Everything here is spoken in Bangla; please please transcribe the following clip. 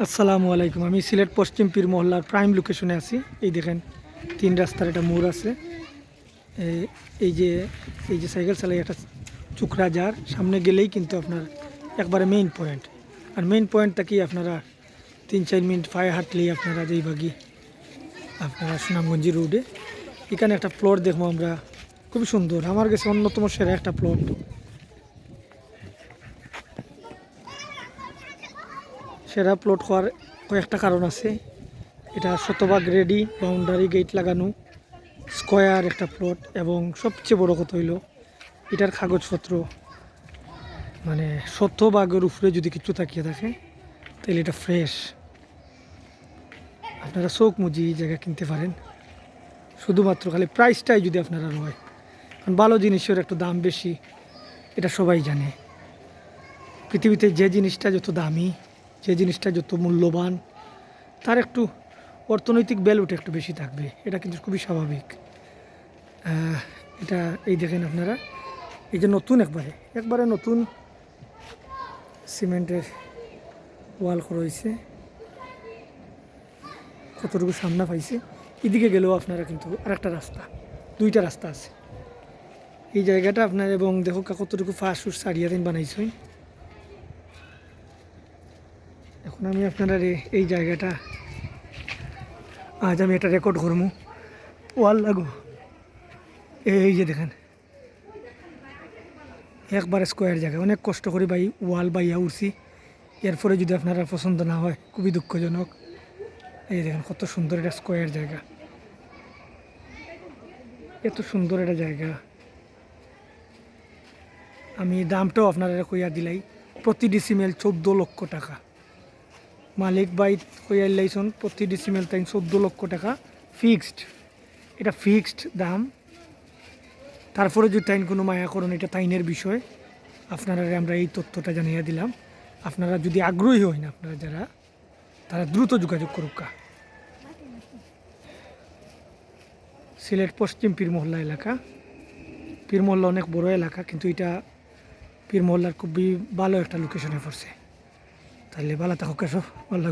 আসসালামু আলাইকুম। আমি সিলেট পশ্চিম পীর মহল্লার প্রাইম লোকেশনে আছি। এই দেখেন, তিন রাস্তার একটা মোড় আছে। এই যে এই যে সাইকেল চালাই একটা চুকরা যার, সামনে গেলেই কিন্তু আপনার একবারে মেইন পয়েন্ট আর মেইন পয়েন্ট থেকেই আপনারা তিন চার মিনিট পায়ে হাঁটলেই আপনারা যেই বাগি আপনারা সুনামগঞ্জি রোডে এখানে একটা প্লট দেখব আমরা। খুবই সুন্দর। আমার কাছে অন্যতম সেরা একটা প্লট সেরা প্লট হওয়ার কয়েকটা কারণ আছে। এটা শতভাগ রেডি বাউন্ডারি গেট লাগানো স্কোয়ার একটা প্লট এবং সবচেয়ে বড় কথা হইল, এটার কাগজপত্র। মানে শতভাগের উপরে যদি কিছু তাকিয়ে থাকে তাহলে এটা ফ্রেশ আপনারা চোখ মুজি জায়গা কিনতে পারেন। শুধুমাত্র খালি প্রাইসটাই যদি আপনারা রয় কারণ ভালো জিনিসের একটু দাম বেশি, এটা সবাই জানে। পৃথিবীতে যে জিনিসটা যত দামি যে জিনিসটা যত মূল্যবান, তার একটু অর্থনৈতিক ভ্যালুটা একটু বেশি থাকবে। এটা কিন্তু খুবই স্বাভাবিক। এটা এই দেখেন আপনারা। এই যে নতুন একবারে একবারে নতুন সিমেন্টের ওয়াল করা হয়েছে। কতটুকু সামনা পাইছে। এদিকে গেলেও আপনারা কিন্তু আরেকটা রাস্তা, দুইটা রাস্তা আছে। এই জায়গাটা আপনার এবং দেখো কতটুকু ফাঁস ফুস সারিয়া দিন বানাইছেন এখন আমি আপনারা এই জায়গাটা, আজ আমি এটা রেকর্ড করব ওয়াল লাগো এই যে দেখেন। একবার স্কোয়ার জায়গা। অনেক কষ্ট করে বাই ওয়াল বাইয়া উঠছি এরপরে যদি আপনারা পছন্দ না হয়, খুবই দুঃখজনক। এই দেখেন, কত সুন্দর এটা স্কোয়ার জায়গা। এত সুন্দর একটা জায়গা। আমি দামটাও আপনারা কইয়া দিলাই। প্রতি ডিসিমেল চোদ্দ লক্ষ টাকা। মালিক বাই কইয়া লাইসন প্রতি ডিসিমেল তাই চোদ্দ লক্ষ টাকা ফিক্সড এটা ফিক্সড দাম। তারপরে যদি তাইন কোনো মায়া করুন, এটা তাইনের বিষয়। আপনারা আমরা এই তথ্যটা জানিয়ে দিলাম। আপনারা যদি আগ্রহী হন আপনারা যারা, তারা দ্রুত যোগাযোগ করুক কা। সিলেট পশ্চিম পীরমহল্লা এলাকা। পীরমহল্লা অনেক বড় এলাকা, কিন্তু এটা পীরমহল্লার খুবই ভালো একটা লোকেশনে পড়ছে। তাহলে ভালো থাকুক এসব ভালো